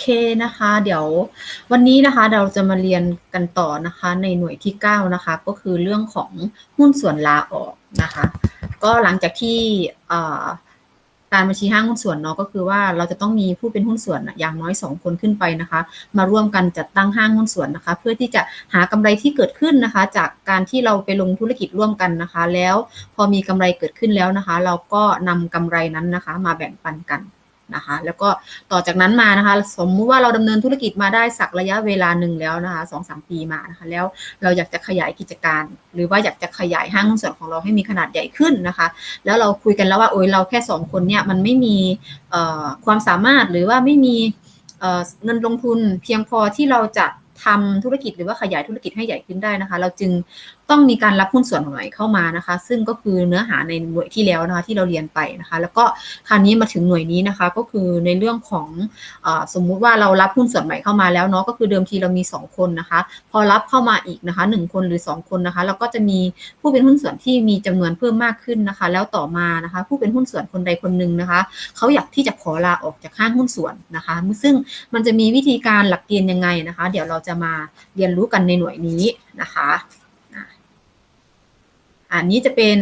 เคนะคะ เดี๋ยววันนี้นะคะเราจะมาเรียนกันต่อนะคะ ในหน่วยที่ 9 นะคะ ก็คือเรื่องของหุ้นส่วนลาออกนะคะ ก็หลังจากที่การบัญชีห้างหุ้นส่วนเนาะก็คือว่าเราจะต้องมีผู้เป็นหุ้นส่วนอย่างน้อย 2 คนขึ้นไปนะคะ มาร่วมกันจัดตั้งห้างหุ้นส่วนนะคะ เพื่อที่จะหากำไรที่เกิดขึ้นนะคะ จากการที่เราไปลงธุรกิจร่วมกันนะคะ แล้วพอมีกำไรเกิดขึ้นแล้วนะคะ เราก็นำกำไรนั้นนะคะ มาแบ่งปันกัน นะคะ แล้วก็ต่อจากนั้นมานะคะ สมมุติว่าเราดำเนินธุรกิจมาได้สักระยะเวลาหนึ่งแล้วนะคะสองสามปีมานะคะ แล้วเราอยากจะขยายกิจการ หรือว่าอยากจะขยายห้างหุ้นส่วนของเราให้มีขนาดใหญ่ขึ้นนะคะ แล้วเราคุยกันแล้วว่าโอ้ยเราแค่สองคนเนี่ยมันไม่มีความสามารถหรือว่าไม่มีเเงินลงทุนเพียงพอที่เราจะทำธุรกิจหรือว่าขยายธุรกิจให้ใหญ่ขึ้นได้นะคะ เราจึง ต้องมีการรับหุ้นส่วนใหม่เข้ามานะคะ ซึ่งก็คือเนื้อหาในหน่วยที่แล้วนะคะที่เราเรียนไปนะคะ แล้วก็คราวนี้มาถึงหน่วยนี้นะคะ ก็คือในเรื่องของอสมมุติว่าเรารับหุ้นส่วนใหม่เข้ามาแล้วเนาะก็คือเดิมทีเรามี 2 คนนะคะ พอรับเข้ามาอีกนะคะ 1 คนหรือ 2 คนนะคะ เราก็จะมีผู้เป็นหุ้นส่วนที่มีจำนวนเพิ่มมากขึ้นนะคะ แล้วต่อมานะคะ ผู้เป็นหุ้นส่วนคนใดคนหนึ่งนะคะเขาอยากที่จะขอลาออกจากห้างหุ้นส่วนนะคะ ซึ่งมันจะมีวิธีการหลักเกณฑ์ยังไงนะคะ เดี๋ยวเราจะมาเรียนรู้กันในหน่วยนี้นะคะ อันนี้จะเป็น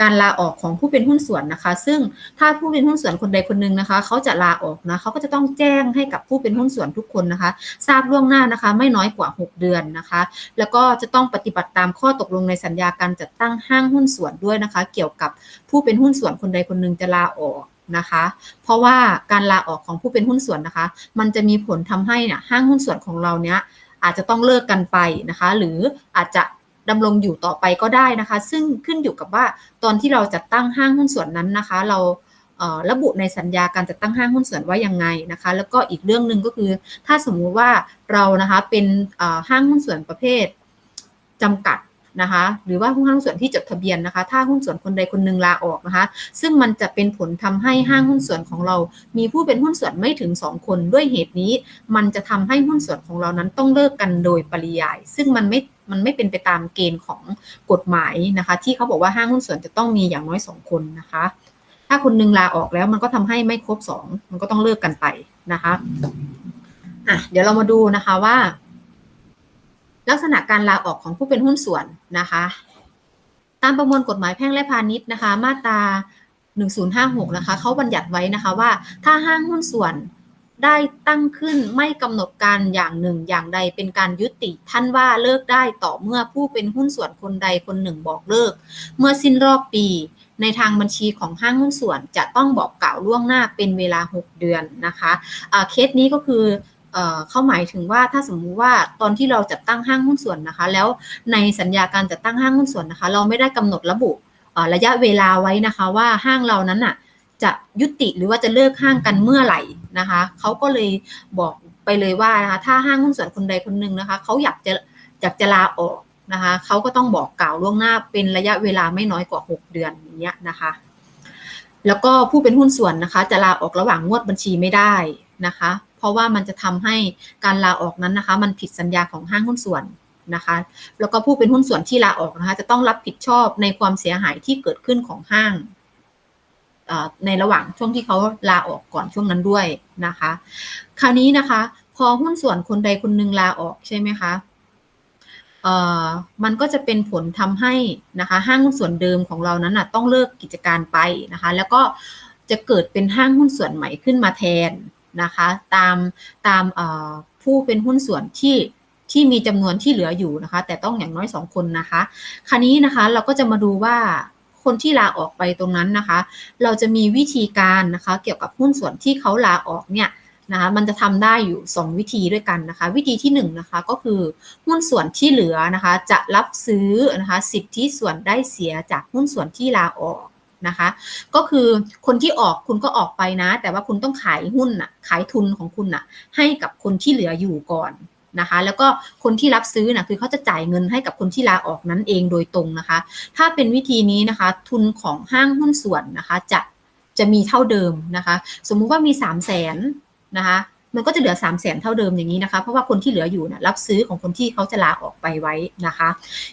การลาออกของผู้เป็นหุ้นส่วนนะคะ ซึ่งถ้าผู้เป็นหุ้นส่วนคนใดคนหนึ่งนะคะเขาจะลาออกนะเขาก็จะต้องแจ้งให้กับผู้เป็นหุ้นส่วนทุกคนนะคะ ทราบล่วงหน้านะคะ ไม่น้อยกว่า 6 เดือนนะคะ แล้วก็จะต้องปฏิบัติตามข้อตกลงในสัญญาการจัดตั้งห้างหุ้นส่วนด้วยนะคะ เกี่ยวกับผู้เป็นหุ้นส่วนคนใดคนหนึ่งจะลาออกนะคะ เพราะว่าการลาออกของผู้เป็นหุ้นส่วนนะคะ มันจะมีผลทำให้นี่ยห้างหุ้นส่วนของเราเนี้ยอาจจะต้องเลิกกันไปนะคะ หรืออาจจะ ดำรงอยู่ต่อไปก็ได้นะคะ ซึ่งขึ้นอยู่กับว่าตอนที่เราจัดตั้งห้างหุ้นส่วนนั้นนะคะ เราเอ่อระบุในสัญญาการจัดตั้งห้างหุ้นส่วนว่ายังไงนะคะ แล้วก็อีกเรื่องหนึ่งก็คือ ถ้าสมมุติว่าเรานะคะเป็นเอ่อห้างหุ้นส่วนประเภทจำกัดนะคะ หรือว่าหุ้นส่วนที่จดทะเบียนนะคะ ถ้าหุ้นส่วนคนใดคนหนึ่งลาออกนะคะ ซึ่งมันจะเป็นผลทำให้ห้างหุ้นส่วนของเรา มีผู้เป็นหุ้นส่วนไม่ถึง 2 คนด้วยเหตุนี้ มันจะทำให้หุ้นส่วนของเรานั้นต้องเลิกกันโดยปริยาย ซึ่งมันไม่ มันไม่เป็นไปตามเกณฑ์ของกฎหมายนะคะ ที่เขาบอกว่าห้างหุ้นส่วนจะต้องมีอย่างน้อย 2 คนนะคะ ถ้าคนหนึงลาออกแล้วมันก็ทำให้ไม่ครบ 2 มันก็ต้องเลิกกันไปนะคะอะเดี๋ยวเรามาดูนะคะว่า ลักษณะการลาออกของผู้เป็นหุ้นส่วนนะคะ ตามประมวลกฎหมายแพ่งและพาณิชย์นะคะ มาตรา1056นะคะเขาบัญญัติไว้นะคะว่า ถ้าห้างหุ้นส่วน ได้ตั้งขึ้นไม่กำหนดการอย่างหนึ่งอย่างใดเป็นการยุติ ท่านว่าเลิกได้ต่อเมื่อผู้เป็นหุ้นส่วนคนใดคนหนึ่งบอกเลิก เมื่อสิ้นรอบปี ในทางบัญชีของห้างหุ้นส่วนจะต้องบอกกล่าวล่วงหน้าเป็นเวลา 6 เดือนนะคะอ่าเคสนี้ก็คือเขาหมายถึงว่าถ้าสมมุติว่าตอนที่เราจัดตั้งห้างหุ้นส่วนนะคะ แล้วในสัญญาการจัดตั้งห้างหุ้นส่วนนะคะ เราไม่ได้กำหนดระบุระยะเวลาไว้นะคะว่าห้างเรานั้นน่ะ จะยุติหรือว่าจะเลิกห้างกันเมื่อไหร่นะคะเขาก็เลยบอกไปเลยว่านะคะถ้าห้างหุ้นส่วนคนใดคนหนึ่งนะคะเขาอยากจะอยากจะลาออกนะคะเขาก็ต้องบอกกล่าวล่วงหน้าเป็นระยะเวลาไม่น้อยกว่า 6 เดือนอย่างเงี้ยนะคะ แล้วก็ผู้เป็นหุ้นส่วนนะคะ จะลาออกระหว่างงวดบัญชีไม่ได้นะคะ เพราะว่ามันจะทำให้การลาออกนั้นนะคะ มันผิดสัญญาของห้างหุ้นส่วนนะคะ แล้วก็ผู้เป็นหุ้นส่วนที่ลาออกนะคะ จะต้องรับผิดชอบในความเสียหายที่เกิดขึ้นของห้าง ในระหว่างช่วงที่เขาลาออกก่อนช่วงนั้นด้วยนะคะ คราวนี้นะคะ พอหุ้นส่วนคนใดคนหนึ่งลาออกใช่ไหมคะมันก็จะเป็นผลทำให้นะคะห้างหุ้นส่วนเดิมของเรานั้นนะต้องเลิกกิจการไปนะคะ แล้วก็จะเกิดเป็นห้างหุ้นส่วนใหม่ขึ้นมาแทนนะคะ ตามตามผู้เป็นหุ้นส่วนที่ที่มีจำนวนที่เหลืออยู่นะคะ แต่ต้องอย่างน้อยสองคนนะคะ คราวนี้นะคะเราก็จะมาดูว่า คนที่ลาออกไปตรงนั้นนะคะ เราจะมีวิธีการนะคะเกี่ยวกับหุ้นส่วนที่เขาลาออกเนี่ยนะคะมันจะทำได้อยู่ 2 วิธีด้วยกันนะคะ วิธีที่1นงนะคะก็คือหุ้นส่วนที่เหลือนะคะจะรับซื้อนะคะสิทธิส่วนได้เสียจากหุ้นส่วนที่ลาออกนะคะ ก็คือคนที่ออกคุณก็ออกไปนะ แต่ว่าคุณต้องขายหุ้นน่ะขายทุนของคุณน่ะให้กับคนที่เหลืออยู่ก่อน นะคะแล้วก็คนที่รับซื้อนะคือเขาจะจ่ายเงินให้กับคนที่ลาออกนั้นเองโดยตรงนะคะ ถ้าเป็นวิธีนี้นะคะ ทุนของห้างหุ้นส่วนนะคะจะจะมีเท่าเดิมนะคะ สมมุติว่ามี 3 0 0แสนนะคะ มันก็จะเหลือ3ามแสนเท่าเดิมอย่างนี้นะคะ เพราะว่าคนที่เหลืออยู่นะรับซื้อของคนที่เขาจะลาออกไปไว้นะคะ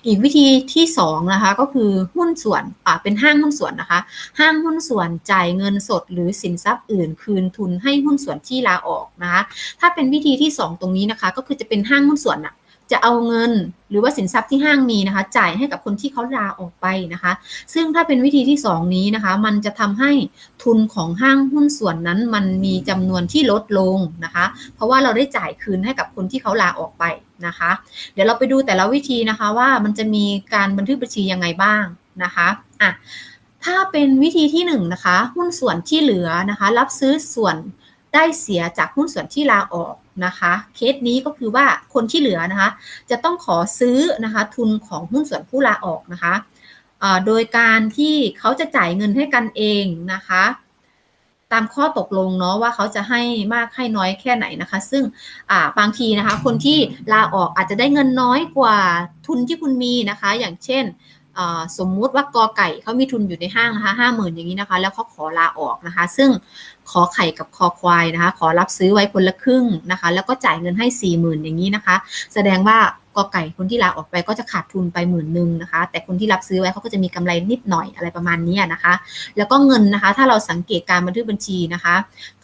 อีกวิธีที่2นะคะก็คือหุ้นส่วนอ่าเป็นห้างหุ้นส่วนนะคะ ห้างหุ้นส่วนจ่ายเงินสด หรือสินทรัพย์อื่น คืนทุนให้หุ้นส่วนที่ลาออกนะคะ ถ้าเป็นวิธีที่ 2 ตรงนี้นะคะ ก็คือจะเป็นห้างหุ้นส่วนนะ จะเอาเงินหรือว่าสินทรัพย์ที่ห้างมีนะคะ จ่ายให้กับคนที่เขาลาออกไปนะคะ ซึ่งถ้าเป็นวิธีที่ 2 นี้นะคะ มันจะทำให้ทุนของห้างหุ้นส่วนนั้น มันมีจำนวนที่ลดลงนะคะ เพราะว่าเราได้จ่ายคืนให้กับคนที่เขาลาออกไปนะคะ เดี๋ยวเราไปดูแต่ละวิธีนะคะว่ามันจะมีการบันทึกบัญชียังไงบ้างนะคะอะถ้าเป็นวิธีที่1นนะคะ หุ้นส่วนที่เหลือนะคะ รับซื้อส่วนได้เสียจากหุ้นส่วนที่ลาออก นะคะ เคสนี้ก็คือว่าคนที่เหลือนะคะ จะต้องขอซื้อนะคะทุนของหุ้นส่วนผู้ลาออกนะคะโดยการที่เขาจะจ่ายเงินให้กันเองนะคะ ตามข้อตกลงเนาะว่าเขาจะให้มากให้น้อยแค่ไหนนะคะ ซึ่งบางทีนะคะ คนที่ลาออกอาจจะได้เงินน้อยกว่าทุนที่คุณมีนะคะ อย่างเช่น สมมุติว่ากอไก่เขามีทุนอยู่ในห้างนะคะห้าหมื่นอย่างนี้นะคะ แล้วเขาขอลาออกนะคะ ซึ่งขอไข่กับคอควายนะคะ ขอรับซื้อไว้คนละครึ่งนะคะ แล้วก็จ่ายเงินให้4ี่หมื่นอย่างนี้นะคะ แสดงว่ากอไก่คนที่ลาออกไปก็จะขาดทุนไปหมื่นหนึ่งนะคะ แต่คนที่รับซื้อไว้เขาก็จะมีกำไรนิดหน่อยอะไรประมาณนี้นะคะ แล้วก็เงินนะคะ ถ้าเราสังเกตการบันทึกบัญชีนะคะ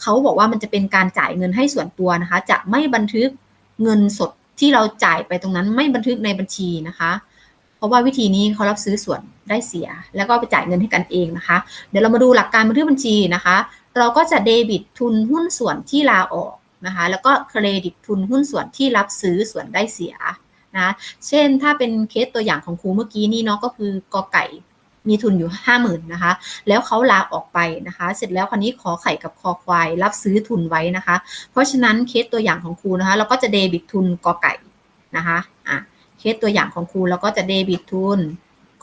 เขาบอกว่ามันจะเป็นการจ่ายเงินให้ส่วนตัวนะคะ จะไม่บันทึกเงินสดที่เราจ่ายไปตรงนั้นไม่บันทึกในบัญชีนะคะ ราะว่าวิธีนี้เขารับซื้อส่วนได้เสีย แล้วก็ไปจ่ายเงินให้กันเองนะคะ เดี๋ยวเรามาดูหลักการบันทึกบัญชีนะคะ เราก็จะเดบิตทุนหุ้นส่วนที่ลาออกนะคะ แล้วก็เครดิตทุนหุ้นส่วนที่รับซื้อส่วนได้เสียนะเช่นถ้าเป็นเคสตัวอย่างของครูเมื่อกี้นี่เนาะก็คือกอไก่มีทุนอยู่ห้าหมื่นนะคะ แล้วเขาลาออกไปนะคะ เสร็จแล้วคราวนี้ขอไข่กับคอควาย รับซื้อทุนไว้นะคะ เพราะฉะนั้นเคสตัวอย่างของครูนะคะ เราก็จะเดบิตทุนกอไก่นะคะอะ สตัวอย่างของครูแล้วก็จะเดบิตทุน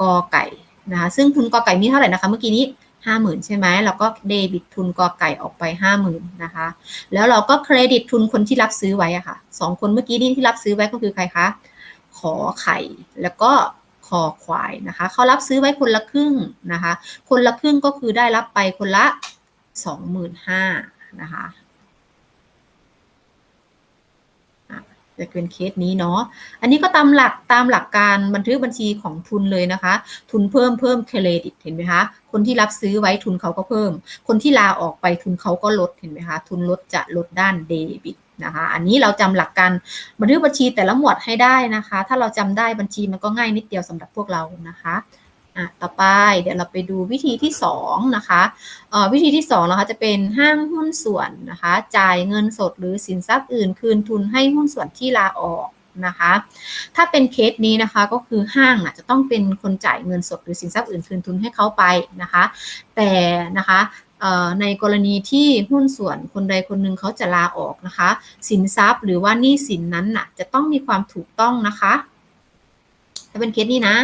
กอไก่นะคะซึ่งทุนกอไก่มีเท่าไหร่นะคะ เมื่อกี้นี้ห้าหมื่นใช่ไหมเราก็เดบิตทุนกอไก่ออกไปห้าหมื่นนะคะ แล้วเราก็เครดิตทุนคนที่รับซื้อไว้อะค่ะสองคนเมื่อกี้นี้ที่รับซื้อไว้ก็คือใครคะ ขอไข่แล้วก็คอควายนะคะเขารับซื้อไว้คนละครึ่งนะคะ คนละครึ่งก็คือได้รับไปคนละสองหมื่นห้านะคะ จะเป็นเคสนี้เนาะอันนี้ก็ตามหลักตามหลักการบันทึกบัญชีของทุนเลยนะคะ ทุนเพิ่มเพิ่มเครดิตเห็นไหมคะคนที่รับซื้อไว้ทุนเขาก็เพิ่ม คนที่ลาออกไปทุนเขาก็ลดเห็นไหมคะทุนลดจะลดด้านเดบิตนะคะอันนี้เราจำหลักการบันทึกบัญชีแต่ละหมวดให้ได้นะคะ ถ้าเราจำได้บัญชีมันก็ง่ายนิดเดียวสำหรับพวกเรานะคะ อะต่อไปเดี๋ยวเราไปดูวิธีที่2นะคะวิธีที่2นะคะจะเป็นห้างหุ้นส่วนนะคะจ่ายเงินสดหรือสินทรัพย์อื่น คืนทุนให้หุ้นส่วนที่ลาออกนะคะถ้าเป็นเคสนี้นะคะก็คือห้างจะต้องเป็นคนจ่ายเงินสดหรือสินทรัพย์อื่นคืนทุนให้เขาไปนะคะ แต่นะคะในกรณีที่หุ้นส่วนคนใดคนหนึ่งเขาจะลาออกนะคะ สินทรัพย์หรือว่าหนี้สินนั้นน่ะจะต้องมีความถูกต้องนะคะ ถ้าเป็นเคสนี้นะ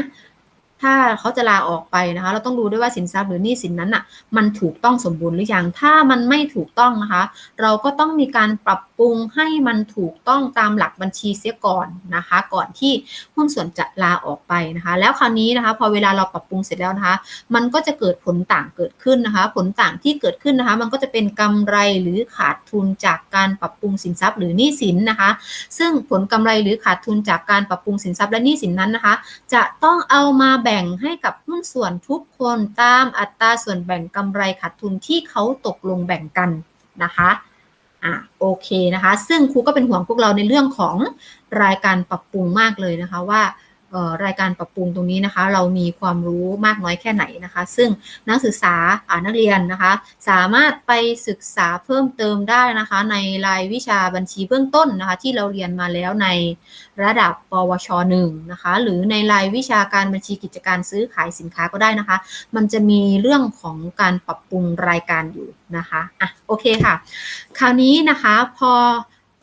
ถ้าเขาจะลาออกไปนะคะ เราต้องดูด้วยว่าสินทรัพย์หรือหนี้สินนั้นอะมันถูกต้องสมบูรณ์หรือยัง ถ้ามันไม่ถูกต้องนะคะ เราก็ต้องมีการปรับปรุงให้มันถูกต้องตามหลักบัญชีเสียก่อนนะคะ ก่อนที่หุ้นส่วนจะลาออกไปนะคะ แล้วคราวนี้นะคะ พอเวลาเราปรับปรุงเสร็จแล้วนะคะ มันก็จะเกิดผลต่างเกิดขึ้นนะคะ ผลต่างที่เกิดขึ้นนะคะ มันก็จะเป็นกำไรหรือขาดทุนจากการปรับปรุงสินทรัพย์หรือหนี้สินนะคะ ซึ่งผลกำไรหรือขาดทุนจากการปรับปรุงสินทรัพย์และหนี้สินนั้นนะคะ จะต้องเอามาแแบ่งให้กับหุ้นส่วนทุกคนตามอัตราส่วนแบ่งกำไรขาดทุนที่เขาตกลงแบ่งกันนะคะอะโอเคนะคะ ซึ่งครูก็เป็นห่วงพวกเราในเรื่องของรายการปรับปรุงมากเลยนะคะว่า รายการปรับปรุงตรงนี้นะคะ เรามีความรู้มากน้อยแค่ไหนนะคะ ซึ่งนักศึกษาอ่านักเรียนนะคะ สามารถไปศึกษาเพิ่มเติมได้นะคะ ในรายวิชาบัญชีเบื้องต้นนะคะ ที่เราเรียนมาแล้วในระดับปวชหนึ่งนะคะ หรือในรายวิชาการบัญชีกิจการซื้อขายสินค้าก็ได้นะคะ มันจะมีเรื่องของการปรับปรุงรายการอยู่นะคะอะโอเคค่ะ คราวนี้นะคะพอ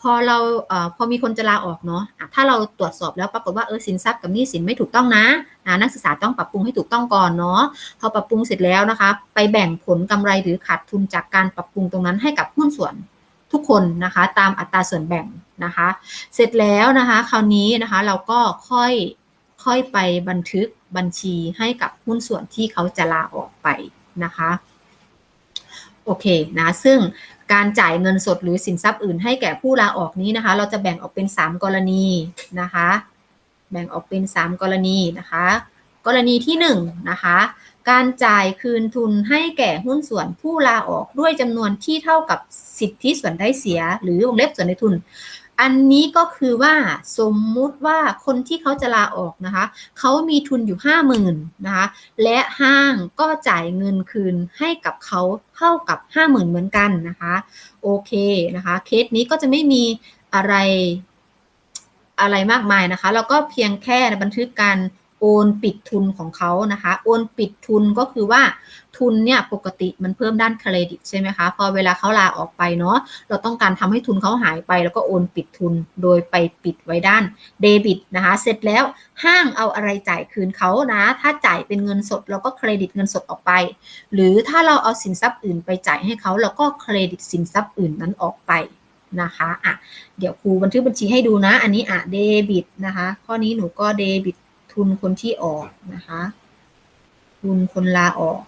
อเราเอ่อพอมีคนจะลาออกเนาะถ้าเราตรวจสอบแล้วปรากฏว่าเออสินทรัพย์กับหนี้สินไม่ถูกต้องนะนะนักศึกษาต้องปรับปรุงให้ถูกต้องก่อนเนาะพอปรับปรุงเสร็จแล้วนะคะ ไปแบ่งผลกำไรหรือขาดทุนจากการปรับปรุงตรงนั้นให้กับหุ้นส่วนทุกคนนะคะ ตามอัตราส่วนแบ่งนะคะ เสร็จแล้วนะคะ คราวนี้นะคะเราก็ค่อยค่อยไปบันทึกบัญชีให้กับหุ้นส่วนที่เขาจะลาออกไปนะคะโอเคนะซึ่ง การจ่ายเงินสดหรือสินทรัพย์อื่นให้แก่ผู้ลาออกนี้นะคะ เราจะแบ่งออกเป็น 3 กรณีนะคะ แบ่งออกเป็น 3 กรณีนะคะ กรณีที่1นนะคะ การจ่ายคืนทุนให้แก่หุ้นส่วนผู้ลาออกด้วยจำนวนที่เท่ากับสิทธิส่วนได้เสีย หรือวงเล็บส่วนในทุน อันนี้ก็คือว่าสมมุติว่าคนที่เขาจะลาออกนะคะ เขามีทุนอยู่ 50,000นะคะ และห้างก็จ่ายเงินคืนให้กับเขาเท่ากับ 50,000 เหมือนกันนะคะ โอเคนะคะ เคสนี้ก็จะไม่มีอะไรอะไรมากมายนะคะเราก็เพียงแค่บันทึกการโอนปิดทุนของเขานะคะ โอนปิดทุนก็คือว่า ทุนเนี่ยปกติมันเพิ่มด้านเครดิตใช่ไหมคะพอเวลาเขาลาออกไปเนาะเราต้องการทำให้ทุนเขาหายไป แล้วก็โอนปิดทุนโดยไปปิดไว้ด้านเดบิตนะคะ เสร็จแล้วห้างเอาอะไรจ่ายคืนเขานะ ถ้าจ่ายเป็นเงินสดเราก็เครดิตเงินสดออกไป หรือถ้าเราเอาสินทรัพย์อื่นไปจ่ายให้เขาเราก็เครดิตสินทรัพย์อื่นนั้นออกไปนะคะอะเดี๋ยวครูบันทึกบัญชีให้ดูนะ อันนี้อะเดบิตนะคะ ข้อนี้หนูก็เดบิตทุนคนที่ออกนะคะ ทุนคนลาออก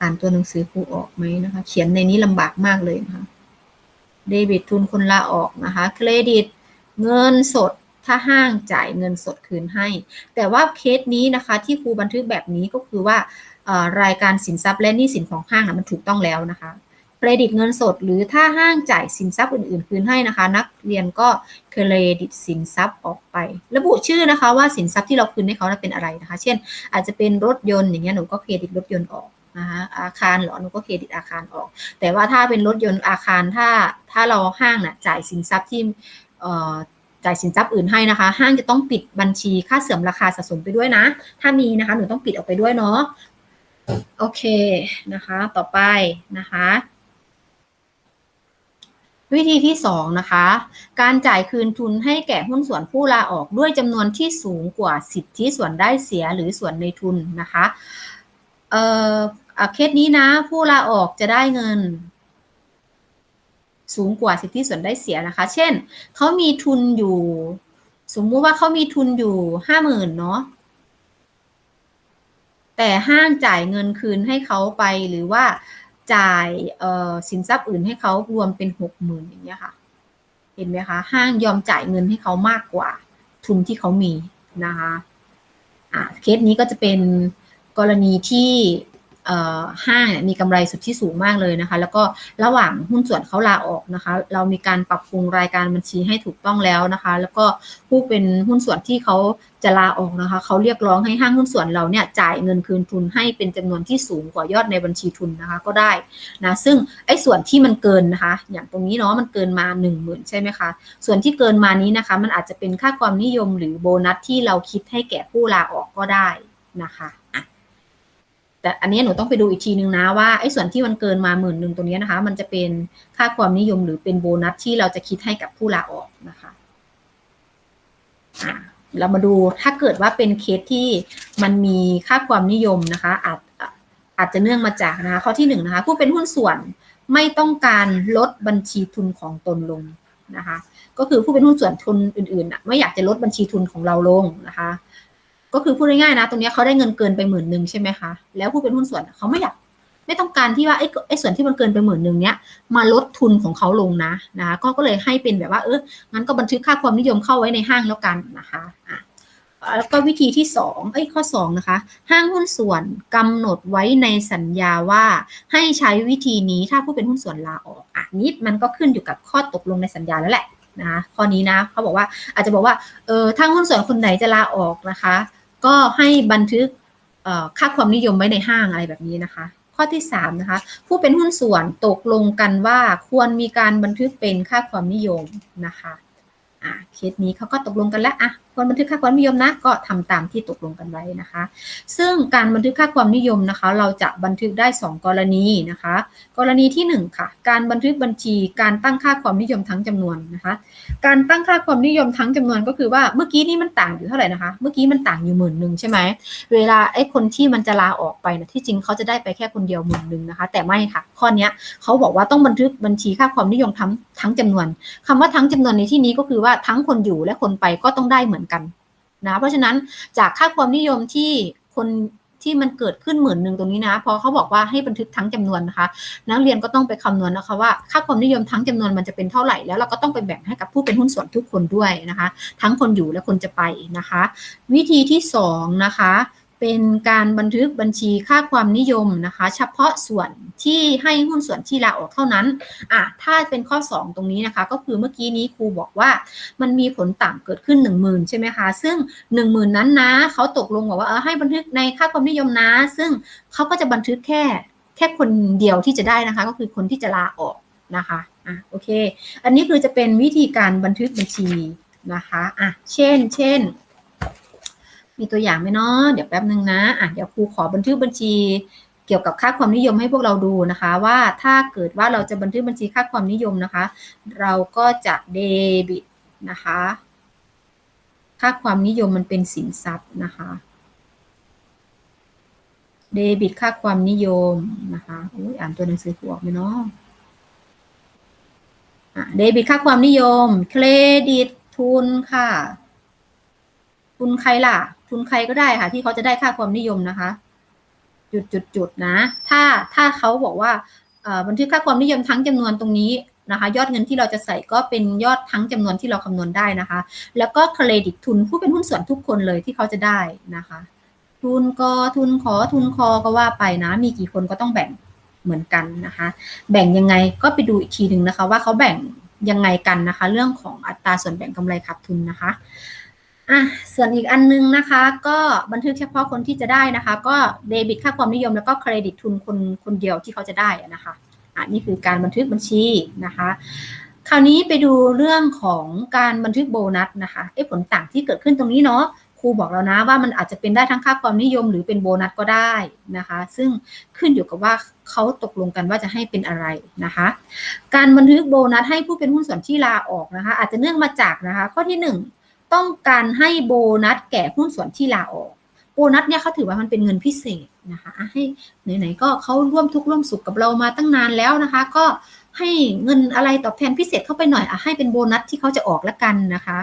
อ่านตัวหนังสือครูออกไหมนะคะ เขียนในนี้ลำบากมากเลยนะคะเดบิตทุนคนลาออกนะคะ เครดิตเงินสดถ้าห้างจ่ายเงินสดคืนให้ แต่ว่าเคสนี้นะคะที่ครูบันทึกแบบนี้ก็คือว่ารายการสินทรัพย์และหนี้สินของห้างนะมันถูกต้องแล้วนะคะเครดิตเงินสดหรือถ้าห้างจ่ายสินทรัพย์อื่น ๆ คืนให้นะคะ นักเรียนก็เครดิตสินทรัพย์ออกไป ระบุชื่อนะคะว่าสินทรัพย์ที่เราคืนให้เขาเป็นอะไรนะคะ เช่น อาจจะเป็นรถยนต์อย่างเงี้ยหนูก็เครดิตรถยนต์ออก นะคะอาคารหรอหนูก็เครดิตอาคารออก แต่ว่าถ้าเป็นรถยนต์อาคารถ้าถ้าเราห้างน่ะจ่ายสินทรัพย์ที่จ่ายสินทรัพย์อื่นให้นะคะ ห้างจะต้องปิดบัญชีค่าเสื่อมราคาสะสมไปด้วยนะ ถ้ามีนะคะ หนูต้องปิดออกไปด้วยเนาะโอเคนะคะ ต่อไปนะคะ วิธีที่ 2 นะคะ การจ่ายคืนทุนให้แก่หุ้นส่วนผู้ลาออกด้วยจำนวนที่สูงกว่าสิทธิส่วนได้เสียหรือส่วนในทุนนะคะเอ่อ เคสนี้นะ ผู้ลาออกจะได้เงิน สูงกว่าสิทธิส่วนได้เสียนะคะ เช่นเขามีทุนอยู่ สมมุติว่าเขามีทุนอยู่ห้าหมื่นเนาะแต่ห้างจ่ายเงินคืนให้เขาไปหรือว่าจ่ายสินทรัพย์อื่นให้เขารวมเป็นหกหมื่นอย่างเงี้ยค่ะ เห็นไหมคะ ห้างยอมจ่ายเงินให้เขามากกว่า ทุนที่เขามีนะคะอ่าเคสนี้ก็จะเป็นกรณีที่ ห้างเนี่ยมีกำไรสุทธิสูงมากเลยนะคะ แล้วก็ระหว่างหุ้นส่วนเขาลาออกนะคะ เรามีการปรับปรุงรายการบัญชีให้ถูกต้องแล้วนะคะ แล้วก็ผู้เป็นหุ้นส่วนที่เขาจะลาออกนะคะเขาเรียกร้องให้ห้างหุ้นส่วนเราเนี่ยจ่ายเงินคืนทุนให้เป็นจำนวนที่สูงกว่ายอดในบัญชีทุนนะคะก็ได้นะซึ่งไอ้ส่วนที่มันเกินนะคะ อย่างตรงนี้เนาะมันเกินมา 1 0,000 ใช่ไหมคะ ส่วนที่เกินมานี้นะคะ มันอาจจะเป็นค่าความนิยมหรือโบนัสที่เราคิดให้แก่ผู้ลาออกก็ได้นะคะ แต่อันนี้หนูต้องไปดูอีกทีนึงนะว่าไอ้ส่วนที่มันเกินมาหมื่นหนึ่งตรงนี้นะคะ มันจะเป็นค่าความนิยมหรือเป็นโบนัสที่เราจะคิดให้กับผู้ลาออกนะคะเรามาดูถ้าเกิดว่าเป็นเคสที่มันมีค่าความนิยมนะคะ อาจอาจจะเนื่องมาจากนะคะข้อที่หนึ่งนะคะ ผู้เป็นหุ้นส่วนไม่ต้องการลดบัญชีทุนของตนลงนะคะ ก็คือผู้เป็นหุ้นส่วนทุนอื่นๆไม่อยากจะลดบัญชีทุนของเราลงนะคะ ก็คือพูดง่ายๆนะ ตรงนี้เขาได้เงินเกินไปหมื่นหนึ่งใช่ไหมคะ แล้วผู้เป็นหุ้นส่วนเขาไม่อยากไม่ต้องการที่ว่าไอ้ไอ้ส่วนที่มันเกินไปหมื่นหนึ่งเนี้ยมาลดทุนของเขาลงนะนะคะก็ก็เลยให้เป็นแบบว่าเอองั้นก็บันทึกค่าความนิยมเข้าไว้ในห้างแล้วกันนะคะอะแล้วก็วิธีที่สองไอ้ข้อสองนะคะ ห้างหุ้นส่วนกำหนดไว้ในสัญญาว่าให้ใช้วิธีนี้ถ้าผู้เป็นหุ้นส่วนลาออกอะนี้มันก็ขึ้นอยู่กับข้อตกลงในสัญญาแล้วแหละนะข้อนี้นะเขาบอกว่าอาจจะบอกว่าเออถ้าหุ้นส่วนคนไหนจะลาออกนะคะ ก็ให้บันทึกค่าความนิยมไว้ในห้างอะไรแบบนี้นะคะ ข้อที่3นะคะผู้เป็นหุ้นส่วนตกลงกันว่าควรมีการบันทึกเป็นค่าความนิยมนะคะอ่าเคสนี้เขาก็ตกลงกันแล้วอะควรบันทึกค่าความนิยมนะก็ทำตามที่ตกลงกันไว้นะคะ ซึ่งการบันทึกค่าความนิยมนะคะ เราจะบันทึกได้ 2 กรณีนะคะ กรณีที่ 1 ค่ะ การบันทึกบัญชีการตั้งค่าความนิยมทั้งจำนวนนะคะ การตั้งค่าความนิยมทั้งจำนวนก็คือว่าเมื่อกี้นี่มันต่างอยู่เท่าไหร่นะคะ เมื่อกี้มันต่างอยู่หมื่นหนึ่งใช่ไหมเวลาไอ้คนที่มันจะลาออกไปนะที่จริงเขาจะได้ไปแค่คนเดียวหมื่นหนึ่งนะคะ แต่ไม่ค่ะข้อนี้เขาบอกว่าต้องบันทึกบัญชีค่าความนิยมทั้งทั้งจำนวนคำว่าทั้งจำนวนในที่นี้ก็คือว่าทั้งคนอยู่และคนไปก็ต้องได้เหมือนกันนะเพราะฉะนั้นจากค่าความนิยมที่คนที่มันเกิดขึ้นหมื่นหนึ่งตรงนี้นะ พอเขาบอกว่าให้บันทึกทั้งจำนวนนะคะ นักเรียนก็ต้องไปคำนวณนะคะว่าค่าความนิยมทั้งจำนวนมันจะเป็นเท่าไหร่ แล้วเราก็ต้องไปแบ่งให้กับผู้เป็นหุ้นส่วนทุกคนด้วยนะคะ ทั้งคนอยู่และคนจะไปนะคะ วิธีที่สองนะคะ เป็นการบันทึกบัญชีค่าความนิยมนะคะ เฉพาะส่วนที่ให้หุ้นส่วนที่ลาออกเท่านั้นอะถ้าเป็นข้อ 2 ตรงนี้นะคะ ก็คือเมื่อกี้นี้ครูบอกว่ามันมีผลต่างเกิดขึ้น 1 0,000 ใช่ไหมคะ ซึ่ง 1 0,000 นั้นนะเขาตกลงบอกว่าเออให้บันทึกในค่าความนิยมนะ ซึ่งเขาก็จะบันทึกแค่แค่คนเดียวที่จะได้นะคะ ก็คือคนที่จะลาออกนะคะอะโอเค อันนี้คือจะเป็นวิธีการบันทึกบัญชีนะคะอะเช่น เช่น มีตัวอย่างไหมเนาะเดี๋ยวแป๊บนึงนะอะเดี๋ยวครูขอบันทึกบัญชี เกี่ยวกับค่าความนิยมให้พวกเราดูนะคะ ว่าถ้าเกิดว่าเราจะบันทึกบัญชีค่าความนิยมนะคะ เราก็จะเดบิตนะคะ ค่าความนิยมมันเป็นสินทรัพย์นะคะเดบิตค่าความนิยมนะคะอุ้ยอ่านตัวหนังสือครูออกไหมเนาะเดบิตค่าความนิยม เครดิตทุนค่ะ ทุนใครล่ะ ทุนใครก็ได้ค่ะ ที่เขาจะได้ค่าความนิยมนะคะ จุดจุดจุดนะ ถ้าถ้าเขาบอกว่าบันทึกค่าความนิยมทั้งจำนวนตรงนี้นะคะ ยอดเงินที่เราจะใส่ก็เป็นยอดทั้งจำนวนที่เราคำนวณได้นะคะ แล้วก็เครดิตทุนผู้เป็นหุ้นส่วนทุกคนเลยที่เขาจะได้นะคะ ทุนกอทุนขอทุนคอก็ว่าไปนะ มีกี่คนก็ต้องแบ่งเหมือนกันนะคะ แบ่งยังไงก็ไปดูอีกทีหนึ่งนะคะ ว่าเขาแบ่งยังไงกันนะคะ เรื่องของอัตราส่วนแบ่งกำไรขาดทุนนะคะ อะส่วนอีกอันนึงนะคะ ก็บันทึกเฉพาะคนที่จะได้นะคะ ก็เดบิตค่าความนิยมแล้วก็เครดิตทุนคนคนเดียวที่เขาจะได้นะคะอะนี่คือการบันทึกบัญชีนะคะ คราวนี้ไปดูเรื่องของการบันทึกโบนัสนะคะไอ้ผลต่างที่เกิดขึ้นตรงนี้เนาะครูบอกแล้วนะว่ามันอาจจะเป็นได้ทั้งค่าความนิยมหรือเป็นโบนัสก็ได้นะคะ ซึ่งขึ้นอยู่กับว่าเขาตกลงกันว่าจะให้เป็นอะไรนะคะ การบันทึกโบนัสให้ผู้เป็นหุ้นส่วนที่ลาออกนะคะ อาจจะเนื่องมาจากนะคะ ข้อที่ 1 ต้องการให้โบนัสแก่หุ้นส่วนที่ลาออก โบนัสเนี่ยเขาถือว่ามันเป็นเงินพิเศษนะคะให้ไหนๆก็เขาร่วมทุกข์ร่วมสุขกับเรามาตั้งนานแล้วนะคะ ก็ให้เงินอะไรตอบแทนพิเศษเข้าไปหน่อยอะให้เป็นโบนัสที่เขาจะออกละกันนะคะ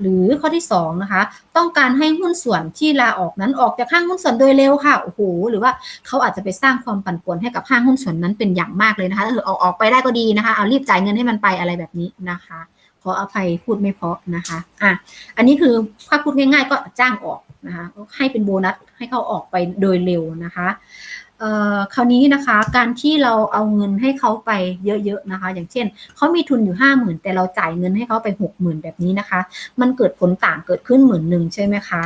หรือข้อที่2นะคะ ต้องการให้หุ้นส่วนที่ลาออกนั้นออกจากห้างหุ้นส่วนโดยเร็วค่ะโอ้โหหรือว่าเขาอาจจะไปสร้างความปั่นป่วนให้กับห้างหุ้นส่วนนั้นเป็นอย่างมากเลยนะคะเออออกออกไปได้ก็ดีนะคะเอารีบจ่ายเงินให้มันไปอะไรแบบนี้นะคะ ขออภัยพูดไม่เพาะนะคะอะอันนี้คือถ้าพูดง่ายๆ ก็จ้างออกนะคะให้เป็นโบนัสให้เขาออกไปโดยเร็วนะคะคราวนี้นะคะการที่เราเอาเงินให้เขาไปเยอะๆนะคะ อย่างเช่นเขามีทุนอยู่ห้าหมื่นแต่เราจ่ายเงินให้เขาไปหกหมื่นแบบนี้นะคะ มันเกิดผลต่างเกิดขึ้นหมื่นหนึ่งใช่ไหมคะ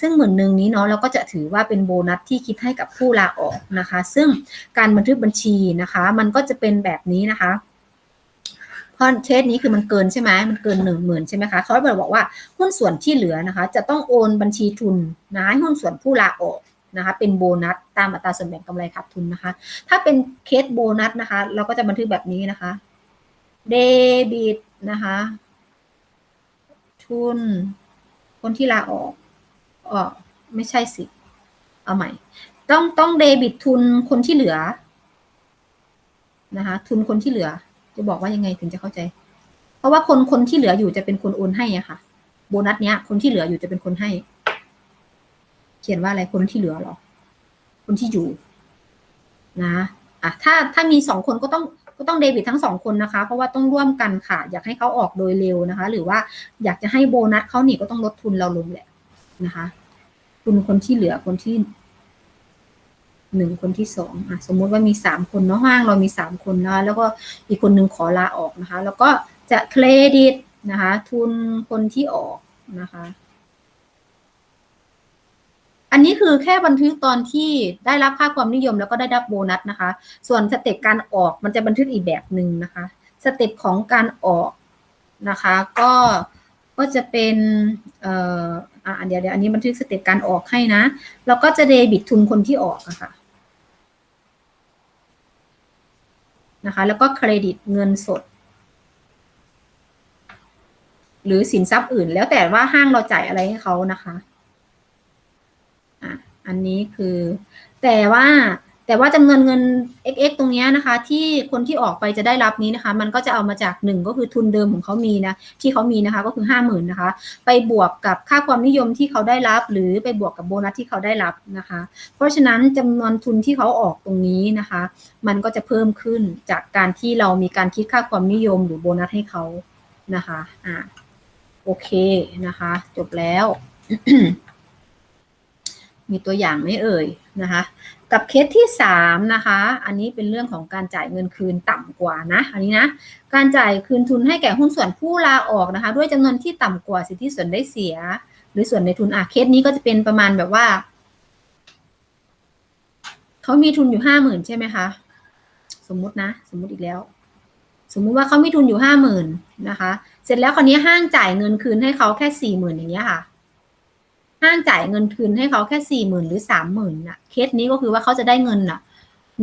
ซึ่งหมื่นหนึ่งนี้เนาะเราก็จะถือว่าเป็นโบนัสที่คิดให้กับผู้ลาออกนะคะ ซึ่งการบันทึกบัญชีนะคะ มันก็จะเป็นแบบนี้นะคะ ราะเคสนี้คือมันเกินใช่ไหมมันเกินหนึ่งหมื่นใช่ไหมคะเขาบอกว่าหุ้นส่วนที่เหลือนะคะ จะต้องโอนบัญชีทุนนะห้หุ้นส่วนผู้ลาออกนะคะเป็นโบนัสตามอัตราส่วนแบ่งกำไรขาดทุนนะคะ ถ้าเป็นเคสโบนัสนะคะ เราก็จะบันทึกแบบนี้นะคะเดบิตนะคะ ทุน คนที่ลาออกอ๋อไม่ใช่สิ เอาใหม่ ต้องต้องเดบิตทุนคนที่เหลือนะคะ ทุนคนที่เหลือ จะบอกว่ายังไงถึงจะเข้าใจ เพราะว่าคนคนที่เหลืออยู่จะเป็นคนโอนให้อะค่ะ โบนัสเนี้ย คนที่เหลืออยู่จะเป็นคนให้ เขียนว่าอะไรคนที่เหลือหรอ คนที่อยู่ นะอะถ้าถ้ามีสองคนก็ต้องก็ต้องเดบิตทั้งสองคนนะคะ เพราะว่าต้องร่วมกันค่ะ อยากให้เขาออกโดยเร็วนะคะ หรือว่าอยากจะให้โบนัสเขาหนีก็ต้องลดทุนเราลงแหละนะคะทุนคนที่เหลือคนที่ หนึ่งคนที่สองอะสมมุติว่ามีสามคนเนาะห้างเรามีสามคนนะคะแล้วก็อีกคนหนึ่งขอลาออกนะคะ แล้วก็จะเครดิตนะคะ ทุนคนที่ออกนะคะ อันนี้คือแค่บันทึกตอนที่ได้รับค่าความนิยมแล้วก็ได้รับโบนัสนะคะ ส่วนสเต็ปการออกมันจะบันทึกอีกแบบหนึ่งนะคะ สเต็ปของการออกนะคะ ก็ก็จะเป็นเอ่ออ่าเดี๋ยวเดี๋ยวอันนี้บันทึกสเต็ปการออกให้นะ แล้วก็จะเดบิตทุนคนที่ออกอะคะ่ะ นะคะ แล้วก็เครดิตเงินสด หรือสินทรัพย์อื่น แล้วแต่ว่าห้างเราจ่ายอะไรให้เขานะคะอะอันนี้คือ แต่ว่า แต่ว่าจำนวนเงิน xx ตรงนี้นะคะ ที่คนที่ออกไปจะได้รับนี้นะคะ มันก็จะเอามาจากหนึ่งก็คือทุนเดิมของเขามีนะที่เขามีนะคะก็คือห้าหมื่นนะคะ ไปบวกกับค่าความนิยมที่เขาได้รับ หรือไปบวกกับโบนัสที่เขาได้รับนะคะ เพราะฉะนั้นจำนวนทุนที่เขาออกตรงนี้นะคะ มันก็จะเพิ่มขึ้นจากการที่เรามีการคิดค่าความนิยมหรือโบนัสให้เขานะคะอ่าโอเคนะคะ จบแล้ว มีตัวอย่างไหมเอ่ยนะคะ กับเคสที่สามนะคะ อันนี้เป็นเรื่องของการจ่ายเงินคืนต่ำกว่านะ อันนี้นะ การจ่ายคืนทุนให้แก่หุ้นส่วนผู้ลาออกนะคะ ด้วยจำนวนที่ต่ำกว่าสิทธิส่วนได้เสีย หรือส่วนในทุนอะเคสนี้ก็จะเป็นประมาณแบบว่า เขามีทุนอยู่ห้าหมื่นใช่ไหมคะ สมมุตินะ สมมุติอีกแล้ว สมมุติว่าเขามีทุนอยู่ห้าหมื่นนะคะ เสร็จแล้วคราวนี้ห้างจ่ายเงินคืนให้เขาแค่สี่หมื่นอย่างเงี้ยค่ะ ห้างจ่ายเงินคืนให้เขาแค่สี่หมื่นหรือสามหมื่นน่ะเคสนี้ก็คือว่าเขาจะได้เงินน่ะ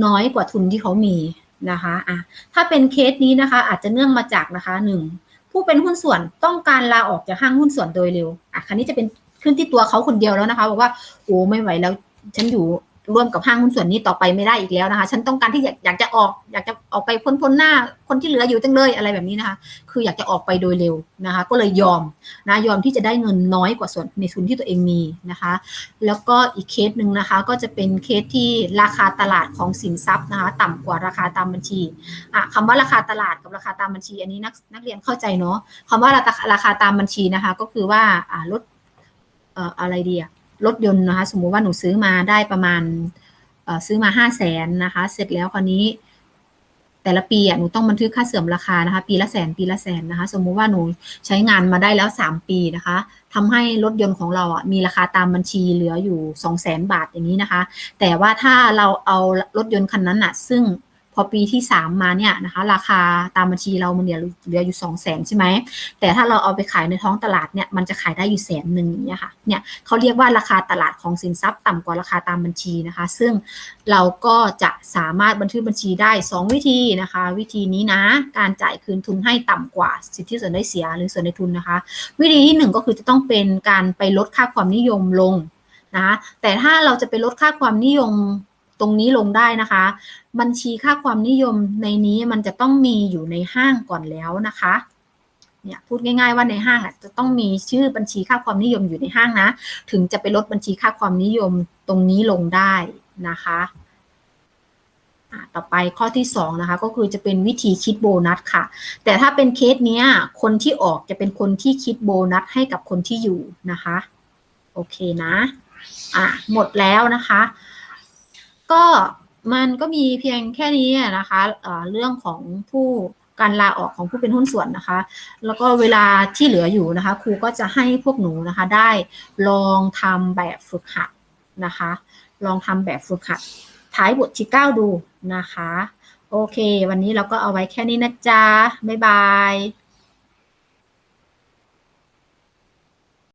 น้อยกว่าทุนที่เขามีนะคะอะถ้าเป็นเคสนี้นะคะ อาจจะเนื่องมาจากนะคะหนึ่งผู้เป็นหุ้นส่วนต้องการลาออกจากห้างหุ้นส่วนโดยเร็วอะคันนี้จะเป็นขึ้นที่ตัวเขาคนเดียวแล้วนะคะบอกว่าโอ้ไม่ไหวแล้วฉันอยู่ ร่วมกับห้างหุ้นส่วนนี้ต่อไปไม่ได้อีกแล้วนะคะ ฉันต้องการที่อยากอยากจะออกอยากจะออกไปพ้นพ้นหน้าคนที่เหลืออยู่จังเลยอะไรแบบนี้นะคะ คืออยากจะออกไปโดยเร็วนะคะ ก็เลยยอมนะยอมที่จะได้เงินน้อยกว่าส่วนในทุนที่ตัวเองมีนะคะ แล้วก็อีกเคสหนึ่งนะคะ ก็จะเป็นเคสที่ราคาตลาดของสินทรัพย์นะคะ ต่ำกว่าราคาตามบัญชีอะคำว่าราคาตลาดกับราคาตามบัญชี อันนี้นักนักเรียนเข้าใจเนาะคำว่าราคาราคาตามบัญชีนะคะ ก็คือว่าอ่ารถเอ่ออะไรดีอะ รถยนต์นะคะ สมมุติว่าหนูซื้อมาได้ประมาณซื้อมาห้าแสนนะคะ เสร็จแล้วคราวนี้ แต่ละปีอะหนูต้องบันทึกค่าเสื่อมราคานะคะ ปีละแสนปีละแสนนะคะ สมมุติว่าหนูใช้งานมาได้แล้วสามปีนะคะทำให้รถยนต์ของเราอะมีราคาตามบัญชีเหลืออยู่สองแสนบาทอย่างนี้นะคะ แต่ว่าถ้าเราเอารถยนต์คันนั้นอะ ซึ่ง อปีที่สามมาเนี่ยนะคะ ราคาตามบัญชีเรามันเหลือเหลืออยู่สองแสนใช่ไหม แต่ถ้าเราเอาไปขายในท้องตลาดเนี่ยมันจะขายได้อยู่แสนหนึ่งอย่างเงี้ยค่ะเนี่ยเขาเรียกว่าราคาตลาดของสินทรัพย์ต่ำกว่าราคาตามบัญชีนะคะ ซึ่งเราก็จะสามารถบันทึกบัญชีได้ 2 วิธีนะคะ วิธีนี้นะการจ่ายคืนทุนให้ต่ำกว่าสิทธิส่วนได้เสียหรือส่วนในทุนนะคะ วิธีที่หนึ่งก็คือจะต้องเป็นการไปลดค่าความนิยมลงนะคะแต่ถ้าเราจะไปลดค่าความนิยม ตรงนี้ลงได้นะคะ บัญชีค่าความนิยมในนี้มันจะต้องมีอยู่ในห้างก่อนแล้วนะคะเนี่ยพูดง่ายๆว่าในห้างอะจะต้องมีชื่อบัญชีค่าความนิยมอยู่ในห้างนะ ถึงจะไปลดบัญชีค่าความนิยมตรงนี้ลงได้นะคะอะต่อไปข้อที่2นะคะก็คือจะเป็นวิธีคิดโบนัสค่ะ แต่ถ้าเป็นเคสเนี้ยคนที่ออกจะเป็นคนที่คิดโบนัสให้กับคนที่อยู่นะคะ โอเคนะอะหมดแล้วนะคะ ก็มันก็มีเพียงแค่นี้นะคะเอ่อเรื่องของผู้การลาออกของผู้เป็นหุ้นส่วนนะคะ แล้วก็เวลาที่เหลืออยู่นะคะ ครูก็จะให้พวกหนูนะคะได้ลองทำแบบฝึกหัดนะคะ ลองทำแบบฝึกหัด ท้ายบทที่ 9 ดูนะคะ โอเค วันนี้เราก็เอาไว้แค่นี้นะจ๊ะ บ๊ายบาย